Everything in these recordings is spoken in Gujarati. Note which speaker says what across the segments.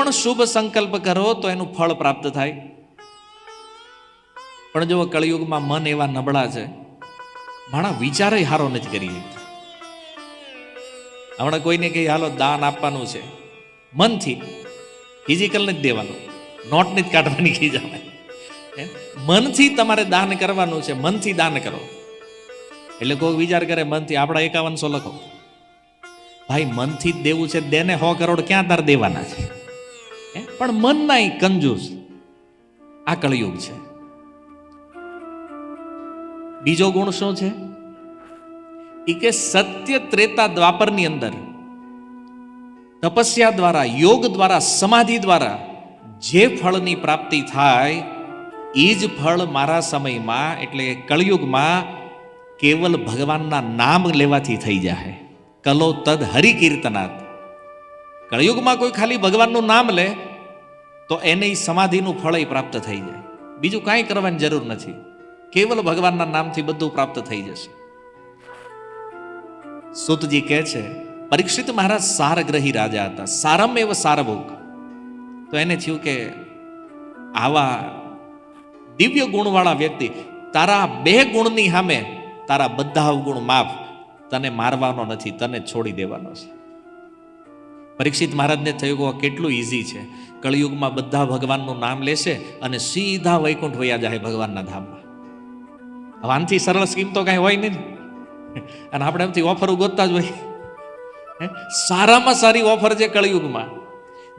Speaker 1: પણ શુભ સંકલ્પ કરો તો એનું ફળ પ્રાપ્ત થાય. પણ જો કળિયુગમાં મન એવા નબળા છે, માણા વિચારે હારો નથી કરી. હમણાં કોઈને કહી, હાલો, દાન આપવાનું છે. મનથી ફિઝિકલ નથી દેવાનું, નોટ જ કાઢવાની કહી જવાય મનથી તમારે દાન કરવાનું છે, મનથી દાન કરો. એટલે કોઈ વિચાર કરે, મનથી આપણા એકાવનસો લખો. ભાઈ, મનથી જ દેવું છે, દેને સો કરોડ ક્યાં તાર દેવાના છે? પણ મન ના કંજૂસ આ કળિયુગ છે. બીજો ગુણ શું છે? એ કે સત્ય ત્રેતા દ્વાપરની અંદર તપસ્યા દ્વારા, યોગ દ્વારા, સમાધિ દ્વારા જે ફળની પ્રાપ્તિ થાય એ જ ફળ મારા સમયમાં, એટલે કળિયુગમાં કેવલ ભગવાનના નામ લેવાથી થઈ જાય કલો તદ હરિકીર્તનાથ કળિયુગમાં કોઈ ખાલી ભગવાનનું નામ લે તો એને સમાધિનું ફળ એ પ્રાપ્ત થઈ જાય. બીજું કાંઈ કરવાની જરૂર નથી. કેવલ ભગવાનના નામથી બધું પ્રાપ્ત થઈ જશે. સુતજી કહે છે, પરીક્ષિત મહારાજ સારગ્રહી રાજા હતા. સારમ એવ સારભોગ. તો એને થયું કે, આવા દિવ્ય ગુણવાળા વ્યક્તિ, તારા બે ગુણની સામે તારા બધા અવગુણ માફ. તને મારવાનો નથી, તને છોડી દેવાનો છે. પરીક્ષિત મહારાજને થયું કે કેટલું ઈઝી છે. કળિયુગમાં બધા ભગવાનનું નામ લેશે અને સીધા વૈકુંઠ વયા જાય ભગવાનના ધામમાં. હવે સરળ સ્કીમ તો કાંઈ હોય નહીં અને આપણે એમથી ઓફર ગોતતા જ હોય? સારામાં સારી ઓફર છે કળિયુગમાં.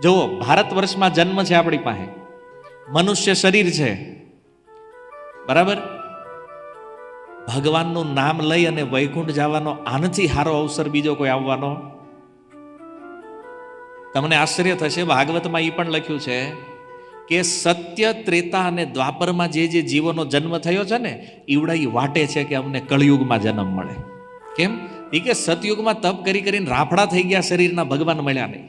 Speaker 1: જુઓ, ભારત વર્ષમાં જન્મ છે આપણી પાસે. મનુષ્ય શરીર છે. બરાબર? ભગવાનનું નામ લઈ અને વૈકુંઠ જવાનો આનાથી સારો અવસર બીજો કોઈ આવવાનો તમને આશ્ચર્ય થશે, ભાગવતમાં એ પણ લખ્યું છે કે સત્ય, ત્રેતા અને દ્વાપરમાં જે જે જીવોનો જન્મ થયો છે ને ઈવડા એ વાટે છે કે અમને કળિયુગમાં જન્મ મળે. કેમ? એ કે સતયુગમાં તપ કરી કરીને રાફડા થઈ ગયા શરીરના ભગવાન મળ્યા નહીં.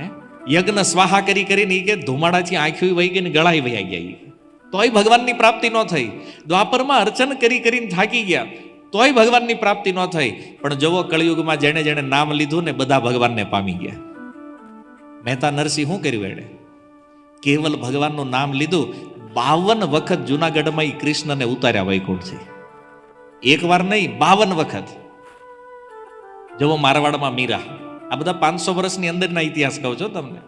Speaker 1: હે? યજ્ઞ સ્વાહા કરી કરીને એ કે ધુમાડાથી આંખ્યું વહી ગઈ ને ગળાઈ વહી ગયા. તોય ભગવાનની પ્રાપ્તિ ન થઈ. દ્વાપરમાં અર્ચન કરી કરીને થાકી ગયા. તોય ભગવાનની પ્રાપ્તિ ન થઈ. પણ જવો કળિયુગમાં જેણે જેણે નામ લીધું ને, બધા ભગવાનને પામી ગયા. મહેતા નરસિંહ શું કર્યું એણે? કેવલ ભગવાનનું નામ લીધું, બાવન વખત જુનાગઢમાં એ કૃષ્ણને ઉતાર્યા વૈકુંઠ છે એક વાર નહીં, બાવન વખત. જવો મારવાડમાં મીરા. આ બધા પાંચસો વર્ષની અંદરના ઇતિહાસ કહું છો તમને.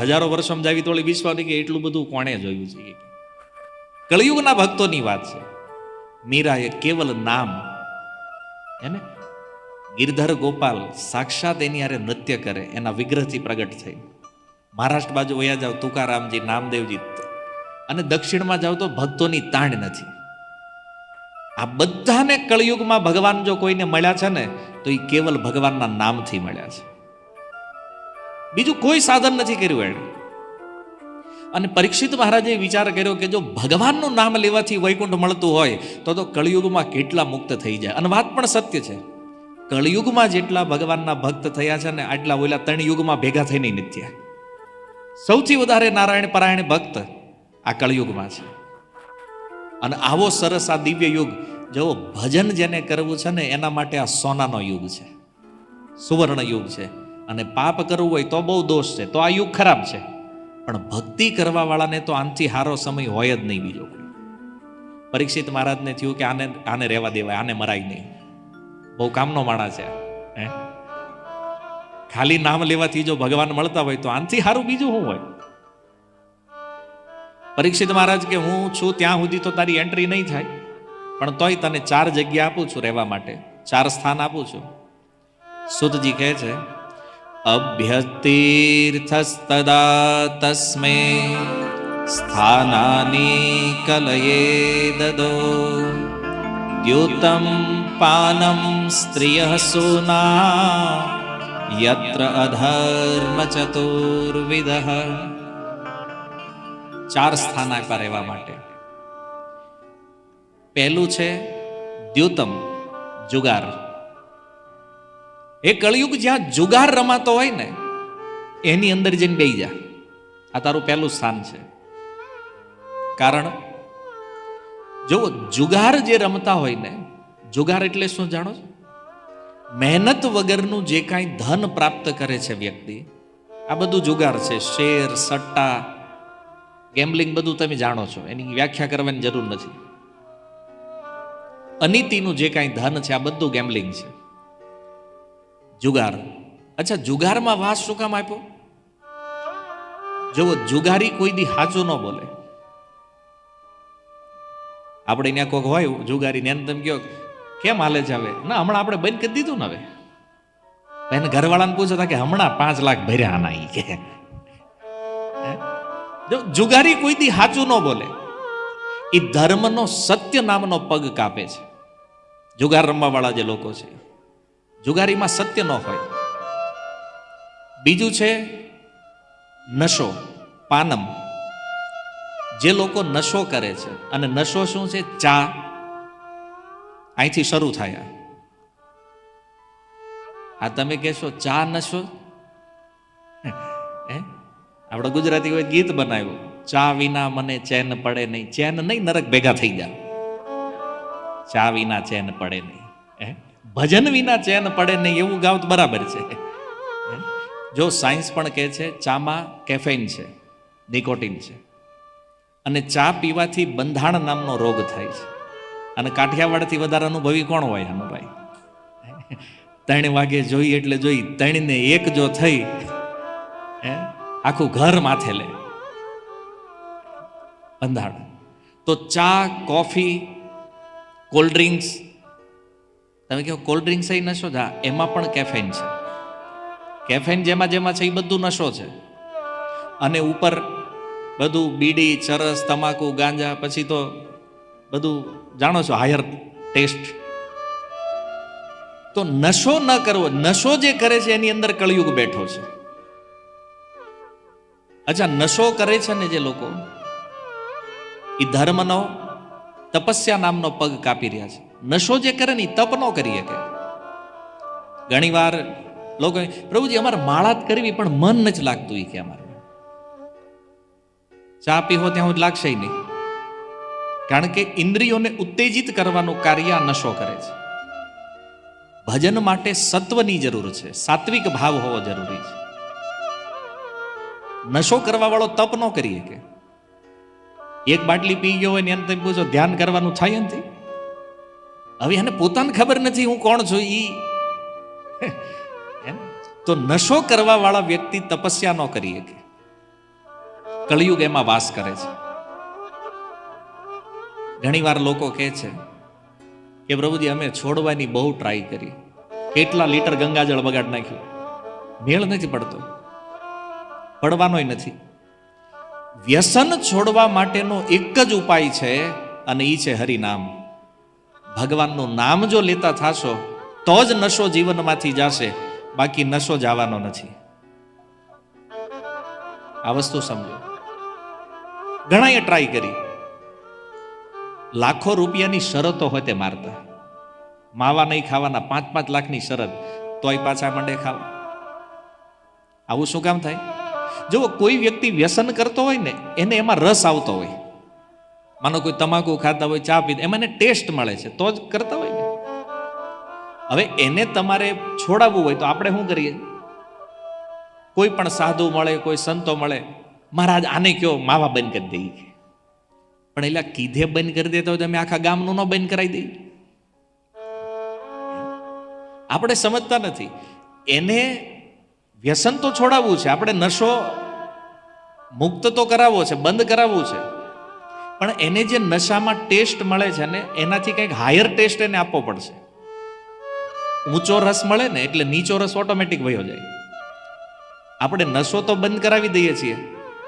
Speaker 1: હજારો વર્ષ સમજાવી તોળી વિશ્વાની કે એટલું બધું કોણે જોયું છે કળિયુગના ભક્તોની વાત છે. મીરાએ કેવલ નામ, એને ગિરધર ગોપાલ સાક્ષાત એની હારે નૃત્ય કરે, એના વિગ્રહથી પ્રગટ થઈ. મહારાષ્ટ્ર બાજુ વયા જાઓ તુકારામજી, નામદેવજી અને દક્ષિણમાં જાઓ તો ભક્તોની તાણ નથી. આ બધાને કળિયુગમાં ભગવાન જો કોઈને મળ્યા છે ને, તો એ કેવલ ભગવાનના નામથી મળ્યા છે. બીજું કોઈ સાધન નથી કર્યું એણે. અને પરીક્ષિત મહારાજે વિચાર કર્યો કે જો ભગવાનનું નામ લેવાથી વૈકુંઠ મળતું હોય, તો તો કળિયુગમાં કેટલા મુક્ત થઈ જાય. અને વાત પણ સત્ય છે. કળિયુગમાં જેટલા ભગવાનના ભક્ત થયા છે ને આટલા ઓલા ત્રણ યુગમાં ભેગા થઈને નથી થયા. સૌથી વધારે નારાયણ પરાયણ ભક્ત આ કળયુગમાં છે. અને આવો સરસ આ દિવ્ય યુગ, જો ભજન જેને કરવું છે ને એના માટે આ સોનાનો યુગ છે. સુવર્ણ યુગ છે. અને પાપ કરવું હોય તો બહુ દોષ છે, તો આ યુગ ખરાબ છે. પણ ભક્તિ કરવા વાળાને તો આનથી સારો સમય હોય જ નહીં બીજો પરીક્ષિત મહારાજને થયું કે આને આને રહેવા દેવાય, આને મરાય નહીં. બહુ કામનો માણસ છે, હે? ખાલી નામ લેવાથી જો ભગવાન મળતા હોય તો આનથી સારું બીજું શું હોય? પરીક્ષિત મહારાજ કે હું છું ત્યાં સુધી તો તારી એન્ટ્રી નહીં થાય, પણ તોય તને ચાર જગ્યા આપું છું રહેવા માટે, ચાર સ્થાન આપું છું. સુતજી કહે છે, અભ્યતીર્થસ્તદા તસ્મે સ્થાનાની કલયે દદો, દ્યુતમ પાનમ સ્ત્રિય સુના યત્ર અધર્મ ચતુર્વિદ ચાર સ્થાન આપ્યા રહેવા માટે પહેલું છે દ્યુતમ જુગાર એ કળિયુગ જ્યાં જુગાર રમાતો હોય ને એની અંદર જઈને બેસી જા આ તારું પહેલું સ્થાન છે કારણ જો જુગાર જે રમતા હોય ને જુગાર એટલે શું જાણો છો? મહેનત વગરનું જે કાંઈ ધન પ્રાપ્ત કરે છે વ્યક્તિ, આ બધું જુગાર છે. શેર, સટ્ટા, ગેમ્બલિંગ બધું તમે જાણો છો. એની વ્યાખ્યા કરવાની જરૂર નથી. અનીતિનું જે કાંઈ ધન છે, આ બધું ગેમ્બલિંગ છે. જુગાર. અચ્છા, જુગારમાં વાસ શું કામ આપ્યો? જુઓ, જુગારી કોઈ દી સાચું ન બોલે. આપણે ત્યાં કોઈક હોય જુગારી ને તમે કહો કેમ હાલે છે હવે? ના, હમણાં આપણે બંધ કરી દીધું ને હવે. એને ઘરવાળાને પૂછો તા કે હમણાં પાંચ લાખ ભર્યા આના કે. જુગારી કોઈ દી સાચું ન બોલે એ ધર્મનો સત્ય નામનો પગ કાપે છે. જુગાર રમવા વાળા જે લોકો છે, જુગારીમાં સત્ય ન હોય. બીજું છે નશો, પાનમ. જે લોકો નશો કરે છે, અને નશો શું છે? ચા. અહીંથી શરૂ થાય આ. તમે કહેશો, ચા નશો? હે? આપણે ગુજરાતી હોય ગીત બનાવ્યું, ચા વિના મને ચેન પડે નહીં. ચેન નહીં, નરક ભેગા થઈ ગયા ચા વિના ચેન પડે નહીં. હે? ભજન વિના ચેન પડે નહીં, એવું ગાવ તો બરાબર છે? જો સાયન્સ પણ કહે છે, ચામાં કેફેઇન છે, નિકોટિન છે. અને ચા પીવાથી બંધાણ નામનો રોગ થાય છે. અને કાઠિયાવાડથી વધારે અનુભવી કોણ હોય આનો ભાઈ? ત્રણ વાગે જોઈ એટલે જોઈ ત્રણને એક જો થઈ, હે? આખું ઘર માથે લે. બંધાણ તો ચા, કોફી, કોલ્ડ ડ્રિંક્સ, તમે કહો કોલ્ડ ડ્રિંક્સ એ નશો જ? એમાં પણ કેફેન છે. કેફેન જેમાં જેમાં છે એ બધું નશો છે. અને ઉપર બધું બીડી, ચરસ, તમાકુ, ગાંજા, પછી તો બધું જાણો છો હાયર ટેસ્ટ તો નશો ન કરવો, નશો જે કરે છે એની અંદર કળિયુગ બેઠો છે. અચ્છા, નશો કરે છે ને જે લોકો? એ ધર્મનો, તપસ્યા નામનો પગ કાપી રહ્યા છે. નશો જે કરે ને એ તપ ન કરી શકે. ઘણી વાર લોકો પ્રભુજી, અમારે માળા જ કરવી, પણ મન નથી લાગતું એ કે અમારે. ચા પીવો ત્યાં જ લાગશે નહીં. કારણ કે ઇન્દ્રિયોને ઉત્તેજિત કરવાનું કાર્ય નશો કરે છે. ભજન માટે સત્વની જરૂર છે. સાત્વિક ભાવ હોવો જરૂરી છે. નશો કરવા વાળો તપ ન કરી શકે એક બાટલી પી ગયો હોય ને એને પૂછો, ધ્યાન કરવાનું થાય નથી હવે એને પોતાને ખબર નથી હું કોણ છું ઈ? તો નશો કરવા વાળા વ્યક્તિ તપસ્યા ન કરી શકે કળિયુગ એમાં વાસ કરે છે. ઘણી વાર લોકો કહે છે કે પ્રભુજી, અમે છોડવાની બહુ ટ્રાય કરી. કેટલા લીટર ગંગાજળ બગાડ નાખ્યું. મેળ નથી પડતો. પડવાનોય નથી. વ્યસન છોડવા માટેનો એક જ ઉપાય છે અને એ છે હરિનામ. ભગવાનનું નામ જો લેતા થાશો, તો જ નશો જીવનમાંથી જશે. બાકી નશો જવાનો નથી. આ વસ્તુ સમજો. ઘણાએ ટ્રાય કરી. લાખો રૂપિયાની શરતો હોય તે મારતા. માવા નહીં ખાવાના, પાંચ પાંચ લાખની શરત, તોય પાછા મંડે ખાવા. આવું શું કામ થાય? જો કોઈ વ્યક્તિ વ્યસન કરતો હોય ને, એને એમાં રસ આવતો હોય. માનો કોઈ તમાકુ ખાતા હોય, ચા પીતા, એમાં ટેસ્ટ મળે છે, તો જ કરતા હોય ને. હવે એને તમારે છોડાવવું હોય તો આપણે શું કરીએ? કોઈ પણ સાધુ મળે, કોઈ સંતો મળે, મહારાજ આને કયો, માવા બંધ કરી દઈએ પણ એટલે કીધે બંધ કરી દેતા હોય તમે આખા ગામનું ન બંધ કરાવી દઈએ આપણે સમજતા નથી. એને વ્યસન તો છોડાવવું છે. આપણે નશો મુક્ત તો કરાવવો છે, બંધ કરાવવું છે. પણ એને જે નશામાં ટેસ્ટ મળે છે ને, એનાથી કંઈક હાયર ટેસ્ટ એને આપવો પડશે. ઊંચો રસ મળે ને, એટલે નીચો રસ ઓટોમેટિક વયો જાય. આપણે નશો તો બંધ કરાવી દઈએ છીએ,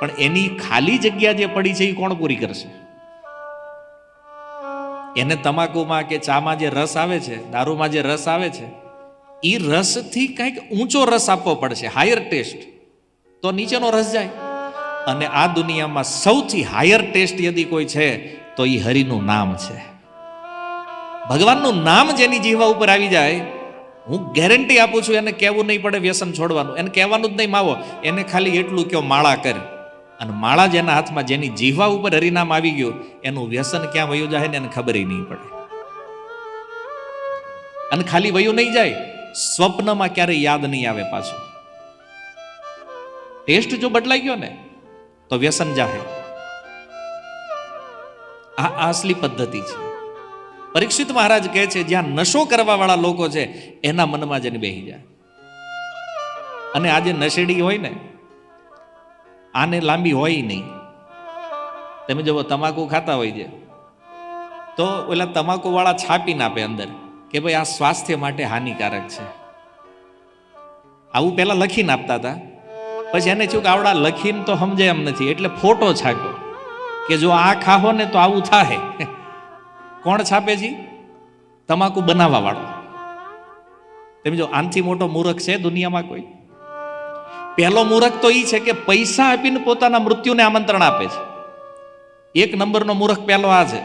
Speaker 1: પણ એની ખાલી જગ્યા જે પડી છે એ કોણ પૂરી કરશે? એને તમાકુમાં કે ચામાં જે રસ આવે છે, દારૂમાં જે રસ આવે છે એ રસથી કંઈક ઊંચો રસ આપવો પડશે હાયર ટેસ્ટ તો નીચેનો રસ જાય. અને આ દુનિયામાં સૌથી હાયર ટેસ્ટ યદી કોઈ છે, તો એ હરિનું નામ છે. ભગવાનનું નામ જેની જીવા ઉપર આવી જાય, હું ગેરંટી આપું છું એને કહેવું નહીં પડે વ્યસન છોડવાનું. એને કહેવાનું જ નહીં, માવો, એને ખાલી એટલું કયો માળા કર. અને માળા જેના હાથમાં જેની જીવા ઉપર હરિનામ આવી ગયું, એનું વ્યસન ક્યાં વયું જાય ને એને ખબર નહીં પડે. અને ખાલી વયું નહીં જાય, સ્વપ્નમાં ક્યારેય યાદ નહીં આવે પાછું. ટેસ્ટ જો બદલાઈ ગયો ને, તો વ્યસન જાહે. આ આસલી પદ્ધતિ છે. પરીક્ષિત મહારાજ કહે છે, જ્યાં નશો કરવા વાળા લોકો છે, એના મનમાં જઈને બેસી જાય. અને આજે નશેડી હોય ને આને લાંબી હોય નહીં. તમે જો તમાકુ ખાતા હોય છે. તો ઓલા તમાકુવાળા છાપી આપે અંદર કે ભાઈ આ સ્વાસ્થ્ય માટે હાનિકારક છે. આવું પહેલાં લખીને આપતા હતા. પછી એને થયું કે આવડા લખીને તો સમજે એમ નથી. એટલે ફોટો છાપ્યો કે જો આ ખાહો ને તો આવું થાય કોણ છાપે છે તમાકુ બનાવવા વાળો તમે જો, આનથી મોટો મૂર્ખ છે દુનિયામાં કોઈ? પહેલો મૂર્ખ તો એ છે કે પૈસા આપીને પોતાના મૃત્યુને આમંત્રણ આપે છે. એક નંબરનો મૂર્ખ પહેલો આ છે.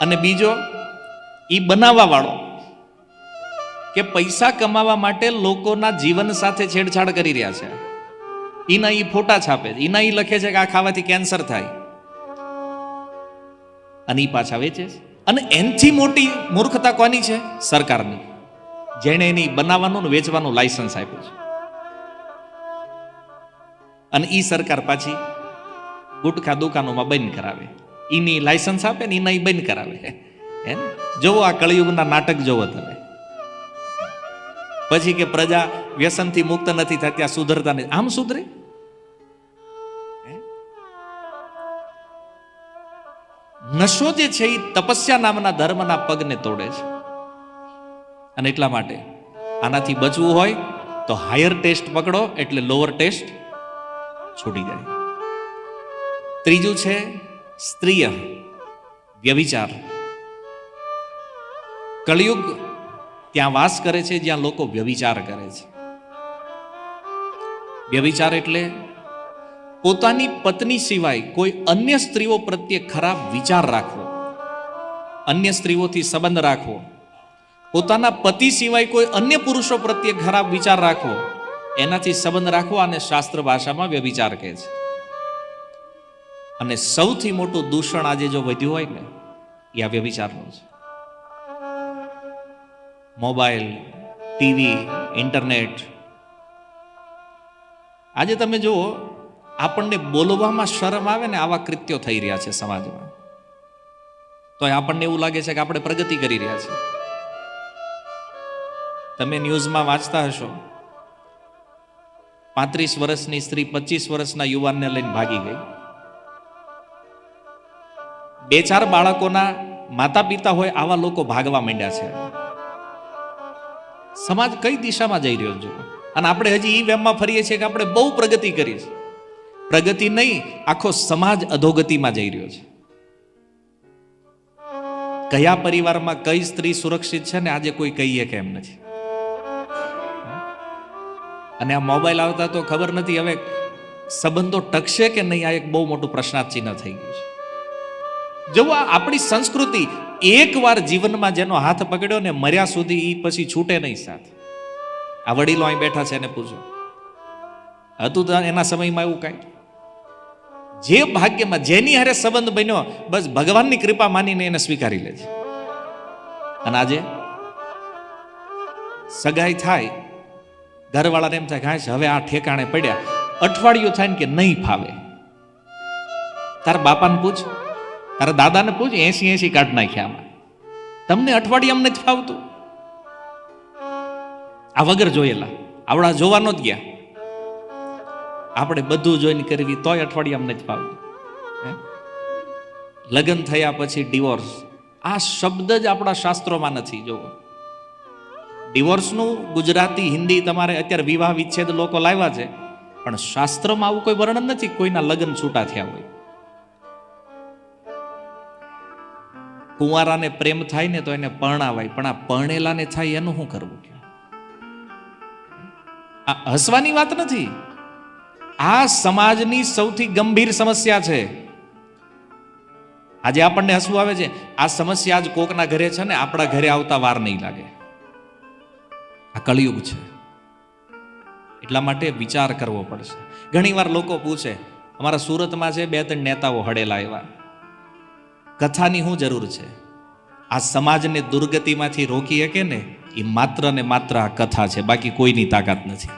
Speaker 1: અને બીજો એ બનાવવા વાળો કે પૈસા કમાવા માટે લોકોના જીવન સાથે છેડછાડ કરી રહ્યા છે. એના એ ફોટા છાપે છે. એના એ લખે છે કે આ ખાવાથી કેન્સર થાય. અને એ પાછા વેચે છે. અને એનથી મોટી મૂર્ખતા કોની છે? સરકારની. જેણે એની બનાવવાનું ને વેચવાનું લાયસન્સ આપ્યું છે. અને એ સરકાર પાછી ગુટખા દુકાનોમાં બંધ કરાવે. એની લાયસન્સ આપે ને એના બંધ કરાવે. હે જોવો આ કળિયુગના નાટક જોવો તમે. પછી કે પ્રજા વ્યસનથી મુક્ત નથી થતી ત્યાં સુધરતા નથી. આમ સુધરે? નશો જે છે એ તપસ્યા નામના ધર્મના પગને તોડે છે. અને એટલા માટે આનાથી બચવું હોય તો હાયર ટેસ્ટ પકડો એટલે લોઅર ટેસ્ટ છૂટી જાય ત્રીજું છે સ્ત્રીય વ્યવિચાર. કળિયુગ ત્યાં વાસ કરે છે, જ્યાં લોકો વ્યવિચાર કરે છે. વ્યવિચાર એટલે પોતાની પત્ની સિવાય કોઈ અન્ય સ્ત્રીઓ પ્રત્યે ખરાબ વિચાર રાખવો, અન્ય સ્ત્રીઓથી સંબંધ રાખવો, પોતાના પતિ સિવાય કોઈ અન્ય પુરુષો પ્રત્યે ખરાબ વિચાર રાખવો એનાથી સંબંધ રાખવો અને શાસ્ત્ર ભાષામાં વ્યભિચાર કહે છે. અને સૌથી મોટું દૂષણ આજે જો વધ્યું હોય ને, એ આ વ્યભિચારનું છે. Mobile, TV, internet. આજે તમે જુઓ, આપણને બોલવામાં શરમ આવે ને આવા કૃત્યો થઈ રહ્યા છે સમાજમાં. તો આપણને એવું લાગે છે કે આપણે પ્રગતિ કરી રહ્યા છીએ. તમે ન્યૂઝમાં વાંચતા હશો પાંત્રીસ વર્ષની સ્ત્રી પચીસ વર્ષના યુવાનને લઈને ભાગી ગઈ. બે ચાર બાળકોના માતા પિતા હોય આવા લોકો ભાગવા માંડ્યા છે. સમાજ કઈ દિશામાં જઈ રહ્યો છે અને આપણે હજી એ વેમમાં ફરીએ છીએ કે આપણે બહુ પ્રગતિ કરી છે. પ્રગતિ નહીં, આખો સમાજ અધોગતિમાં જઈ રહ્યો છે. કયા પરિવારમાં કઈ સ્ત્રી સુરક્ષિત છે ને આજે કોઈ કહીએ કે એમ નથી. અને આ મોબાઈલ આવતા તો ખબર નથી હવે સંબંધો ટકશે કે નહીં, આ એક બહુ મોટું પ્રશ્નાર્થ ચિહ્ન થઈ ગયું છે. જો આપણી સંસ્કૃતિ એકવાર જીવનમાં જેનો હાથ પકડ્યો ને મર્યા સુધી એ પછી છૂટે નહીં સાથ. આ વડીલો અહીં બેઠા છે એને પૂછો, હતું તો એના સમયમાં એવું કાંઈ? જે ભાગ્યમાં, જેની હારે સંબંધ બન્યો, બસ ભગવાનની કૃપા માનીને એને સ્વીકારી લે છે અને આજે? સગાઈ થાય ઘરવાળાને એમ થાય કે હવે આ ઠેકાણે પડ્યા. અઠવાડિયું થાય ને કે નહીં ફાવે. તારા બાપાને પૂછ, તારા દાદાને પૂછ એસી એસી કાઢ નાખ્યા આમાં. તમને અઠવાડિયામ નથી ફાવતું? આ વગર જોયેલા, આવડા જોવા જ ગયા. આપણે બધું જોઈને કરવી તોય અઠવાડિયામ નથી ફાવતું. લગ્ન થયા પછી ડિવોર્સ. આ શબ્દ જ આપણા શાસ્ત્રોમાં નથી જોવો. ડિવોર્સનું ગુજરાતી, હિન્દી તમારે અત્યારે વિવાહ વિચ્છેદ લોકો લાવ્યા છે. પણ શાસ્ત્રમાં આવું કોઈ વર્ણન નથી, કોઈના લગ્ન છૂટા થયા હોય. કુંવારાને પ્રેમ થાય ને તો એને પરણાવાય, પણ આ પરણેલાને થાય એનું શું કરવું? આ હસવાની વાત નથી. આ સમાજની સૌથી ગંભીર સમસ્યા છે. આજે આપણને હસવું આવે છે. આ સમસ્યા આજ કોકના ઘરે છે ને આપણા ઘરે આવતા વાર નહીં લાગે. આ કળિયુગ છે. એટલા માટે વિચાર કરવો પડશે. ઘણીવાર લોકો પૂછે, અમારા સુરતમાં છે, બે ત્રણ નેતાઓ હડેલા એવા કથાની શું જરૂર છે? આ સમાજને દુર્ગતિમાંથી રોકી શકે ને? એ માત્ર ને માત્ર આ કથા છે, બાકી કોઈની તાકાત નથી.